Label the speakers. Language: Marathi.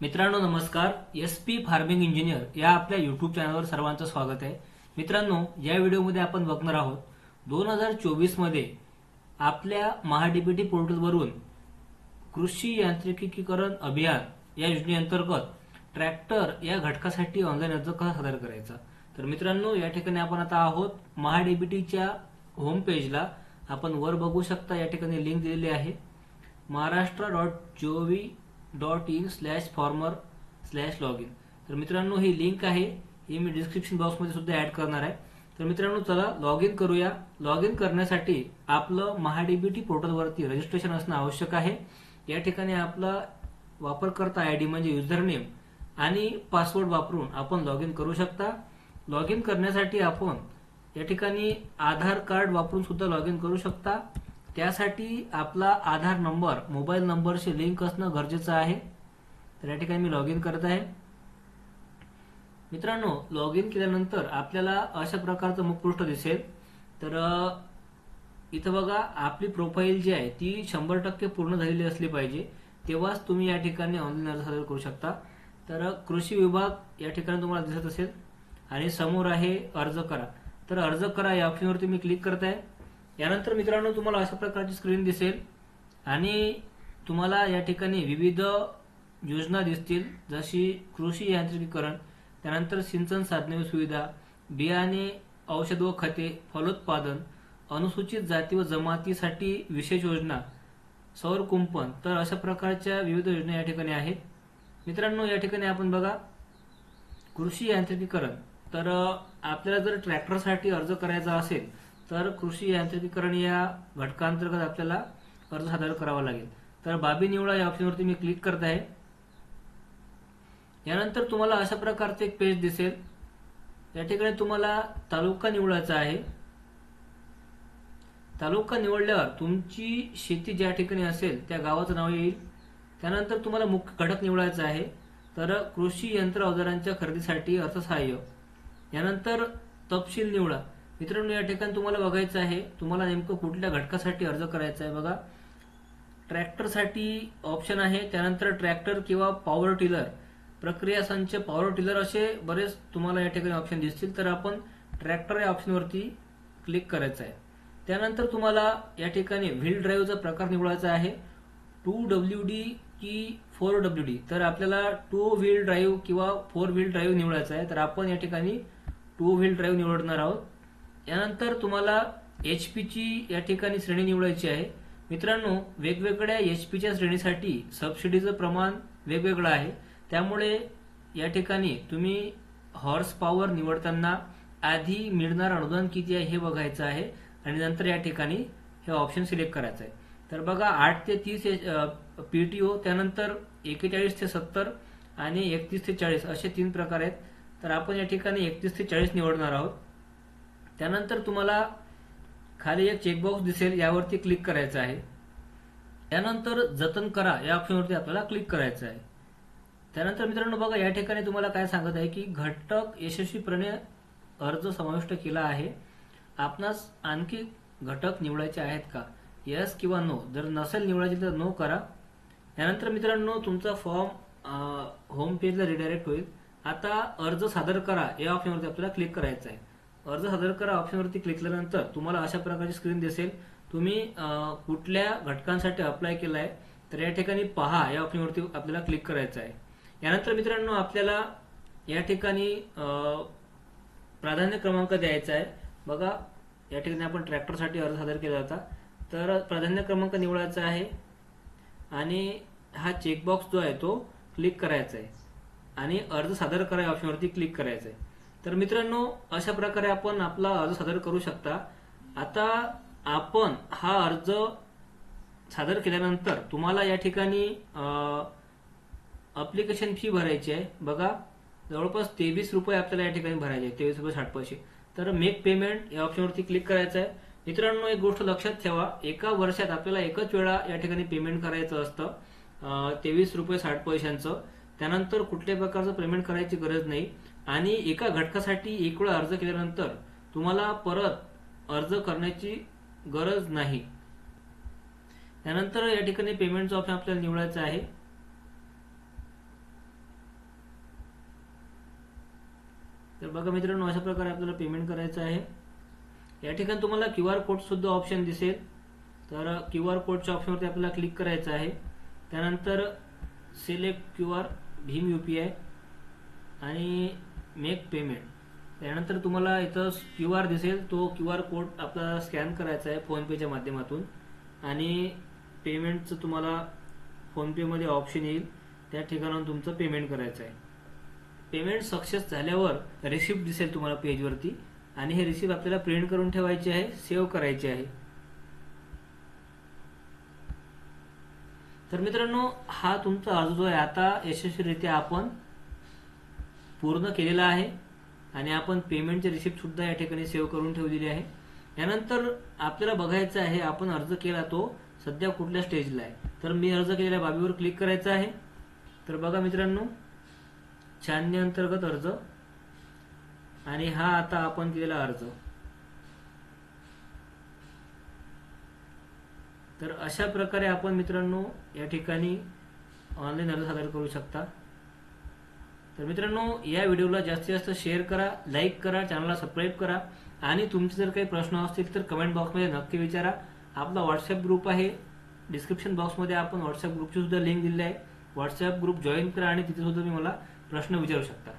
Speaker 1: मित्रांनो नमस्कार. एस पी फार्मिंग इंजिनियर या आपल्या युट्यूब चॅनलवर सर्वांचं स्वागत आहे. मित्रांनो या व्हिडिओमध्ये आपण बघणार आहोत दोन हजार चोवीसमध्ये आपल्या महाडीबीटी पोर्टलवरून कृषी यांत्रिकीकरण अभियान या योजनेअंतर्गत ट्रॅक्टर या घटकासाठी ऑनलाईन अर्ज कसा सादर करायचा? तर मित्रांनो या ठिकाणी आपण आता आहोत. महाडीबीटीच्या होम पेजला आपण वर बघू शकता. या ठिकाणी लिंक दिलेली आहे. Maharashtra dot G O V dot in slash farmer slash log in तर मित्रांनो ही लिंक आहे ही मी डिस्क्रिप्शन बॉक्समध्ये सुद्धा ऍड करणार आहे. तर मित्रांनो चला लॉग इन करूया. लॉग इन करण्यासाठी आपलं महाडीबीटी पोर्टलवरती रजिस्ट्रेशन असणं आवश्यक आहे. या ठिकाणी आपला वापरकर्ता आय डी म्हणजे युजर नेम आणि पासवर्ड वापरून आपण लॉग इन करू शकता. लॉग इन करण्यासाठी आपण या ठिकाणी आधार कार्ड वापरून सुद्धा लॉग इन करू शकता. त्यासाठी आपला आधार नंबर मोबाईल नंबरशी लिंक असणं गरजेचं आहे. तर या ठिकाणी मी लॉग इन करत आहे. मित्रांनो लॉग इन केल्यानंतर आपल्याला अशा प्रकारचं मुखपृष्ठ दिसेल. तर इथं बघा आपली प्रोफाईल जी आहे ती शंभर टक्के पूर्ण झालेली असली पाहिजे. तेव्हाच तुम्ही या ठिकाणी ऑनलाईन अर्ज सादर करू शकता. तर कृषी विभाग या ठिकाणी तुम्हाला दिसत असेल. आणि समोर आहे अर्ज करा. तर अर्ज करा या ऑप्शनवरती मी क्लिक करत आहे. यानंतर मित्रांनो तुम्हाला अशा प्रकारची स्क्रीन दिसेल. आणि तुम्हाला या ठिकाणी विविध योजना दिसतील जशी कृषी यांत्रिकीकरण त्यानंतर सिंचन साधने व सुविधा बियाणे औषध व खते फलोत्पादन अनुसूचित जाती व जमातीसाठी विशेष योजना सौर कुंपण तर अशा प्रकारच्या विविध योजना या ठिकाणी आहेत. मित्रांनो या ठिकाणी आपण बघा कृषी यांत्रिकीकरण. तर आपल्याला जर ट्रॅक्टरसाठी अर्ज करायचा असेल तर कृषी यांत्रिकीकरण या घटकांतर्गत आपल्याला अर्ज सादर करावा लागेल. तर बाबी निवडा या ऑप्शनवरती मी क्लिक करत आहे. यानंतर तुम्हाला अशा प्रकारचे एक पेज दिसेल. या ठिकाणी तुम्हाला तालुका निवडायचा आहे. तालुका निवडल्यावर तुमची शेती ज्या ठिकाणी असेल त्या गावाचं नाव येईल. त्यानंतर तुम्हाला मुख्य घटक निवडायचा आहे. तर कृषी यंत्र अवजारांच्या खरेदीसाठी अर्थसहाय्य. यानंतर तपशील निवडा. मित्रांनो या ठिकाणी तुम्हाला बघायचं आहे तुम्हाला नेमकं कुठल्या घटकासाठी अर्ज करायचा आहे बघा. ट्रॅक्टरसाठी ऑप्शन आहे त्यानंतर ट्रॅक्टर किंवा पॉवर टिलर प्रक्रिया संच पॉवर टिलर असे बरेच तुम्हाला या ठिकाणी ऑप्शन दिसतील. तर आपण ट्रॅक्टर या ऑप्शनवरती क्लिक करायचं आहे. त्यानंतर तुम्हाला या ठिकाणी व्हील ड्राईव्हचा प्रकार निवडायचा आहे. टू डब्ल्यू डी की फोर डब्ल्यू डी तर आपल्याला टू व्हील ड्राईव्ह किंवा फोर व्हील ड्राईव्ह निवडायचा आहे. तर आपण या ठिकाणी टू व्हील ड्राईव्ह निवडणार आहोत. यानंतर तुम्हाला एच पीची या ठिकाणी श्रेणी निवडायची आहे. मित्रांनो वेगवेगळ्या एच पीच्या श्रेणीसाठी सबसिडीचं प्रमाण वेगवेगळं आहे. त्यामुळे या ठिकाणी तुम्ही हॉर्स पॉवर निवडताना आधी मिळणार अनुदान किती आहे हे बघायचं आहे आणि नंतर या ठिकाणी हे ऑप्शन सिलेक्ट करायचं आहे. तर बघा आठ ते तीस पीटीओ त्यानंतर एकेचाळीस ते सत्तर आणि एकतीस ते चाळीस असे तीन प्रकार आहेत. तर आपण या ठिकाणी एकतीस ते चाळीस निवडणार आहोत. त्यानंतर तुम्हाला खाली एक चेकबॉक्स दिसेल यावरती क्लिक करायचं आहे. त्यानंतर जतन करा या ऑप्शनवरती आपल्याला क्लिक करायचं आहे. त्यानंतर मित्रांनो बघा या ठिकाणी तुम्हाला काय सांगत आहे की घटक यशस्वीपणे अर्ज समाविष्ट केला आहे. आपणास आणखी घटक निवडायचे आहेत का? यस किंवा नो जर नसेल निवडायचे तर नो करा. त्यानंतर मित्रांनो तुमचा फॉर्म होम पेजला रिडायरेक्ट होईल. आता अर्ज सादर करा या ऑप्शनवरती आपल्याला क्लिक करायचं आहे. अर्ज सादर करा ऑप्शनवरती क्लिक केल्यानंतर तुम्हाला अशा प्रकारची स्क्रीन दिसेल. तुम्ही कुठल्या घटकांसाठी अप्लाय केलाय तर या ठिकाणी पहा या ऑप्शनवरती आपल्याला क्लिक करायचं आहे. यानंतर मित्रांनो आपल्याला या ठिकाणी प्राधान्य क्रमांक द्यायचा आहे. बघा या ठिकाणी आपण ट्रॅक्टरसाठी अर्ज सादर केला होता. तर प्राधान्य क्रमांक निवडायचा आहे. आणि हा चेकबॉक्स जो आहे तो क्लिक करायचा आहे. आणि अर्ज सादर करा या ऑप्शनवरती क्लिक करायचा आहे. तर मित्रांनो अशा प्रकारे आपण आपला अर्ज सादर करू शकता. आता आपण हा अर्ज सादर केल्यानंतर तुम्हाला या ठिकाणी अप्लिकेशन फी भरायची आहे. बघा जवळपास तेवीस रुपये आपल्याला या ठिकाणी भरायचे आहे तेवीस रुपये साठ पैसे. तर मेक पेमेंट या ऑप्शनवरती क्लिक करायचं आहे. मित्रांनो एक गोष्ट लक्षात ठेवा. एका वर्षात आपल्याला एकच वेळा या ठिकाणी पेमेंट करायचं असतं. तेवीस रुपये साठ पैशांचं. त्यानंतर कुठल्याही प्रकारचं पेमेंट करायची गरज नाही. आणि एका घटकासाठी एक वेळा अर्ज केल्यानंतर तुम्हाला परत अर्ज करण्याची गरज नाही. त्यानंतर या ठिकाणी पेमेंटचं ऑप्शन आपल्याला निवडायचं आहे. तर बघा मित्रांनो अशा प्रकारे आपल्याला पेमेंट करायचं आहे. या ठिकाणी तुम्हाला क्यू आर कोड सुद्धा ऑप्शन दिसेल. तर क्यू आर कोडच्या ऑप्शनवरती आपल्याला क्लिक करायचं आहे. त्यानंतर सिलेक्ट क्यू आर भीम यू पी आय आणि मेक पेमेंट त्यानंतर तुम्हाला इथं क्यू आर दिसेल तो क्यू आर कोड आपल्याला स्कॅन करायचा आहे फोनपेच्या माध्यमातून. आणि पेमेंटचं तुम्हाला फोनपेमध्ये ऑप्शन येईल. त्या ठिकाणाहून तुमचं पेमेंट करायचं आहे. पेमेंट सक्सेस झाल्यावर रिसिप्ट दिसेल तुम्हाला पेजवरती आणि हे रिसिप्ट आपल्याला प्रिंट करून ठेवायची आहे सेव्ह करायची आहे. तर मित्रांनो हा तुमचा अर्ज जो आहे. आता यशस्वीरित्या आपण पूर्ण केलेला आहे आणि आपण पेमेंटचे रिसिप्ट सुद्धा या ठिकाणी सेव्ह करून ठेवलेली आहे. यानंतर आपल्याला बघायचं आहे आपण अर्ज केला तो सध्या कुठल्या स्टेजला आहे. तर मी अर्ज केलेल्या बाबीवर क्लिक करायचं आहे. तर बघा मित्रांनो छाननी अंतर्गत अर्ज. आणि हा आता आपण केलेला अर्ज. तर अशा प्रकारे आपण मित्रांनो या ठिकाणी ऑनलाईन अर्ज सादर करू शकता. तर मित्रांनो या व्हिडिओला जास्तीत जास्त शेअर करा लाईक करा चॅनलला सबस्क्राईब करा. आणि तुमचे जर काही प्रश्न असतील तर कमेंट बॉक्समध्ये नक्की विचारा. आपला व्हॉट्सअप ग्रुप आहे. डिस्क्रिप्शन बॉक्समध्ये आपण व्हॉट्सअप ग्रुपची सुद्धा लिंक दिली आहे. व्हॉट्सअप ग्रुप जॉईन करा आणि तिथे सुद्धा तुम्ही मला प्रश्न विचारू शकता.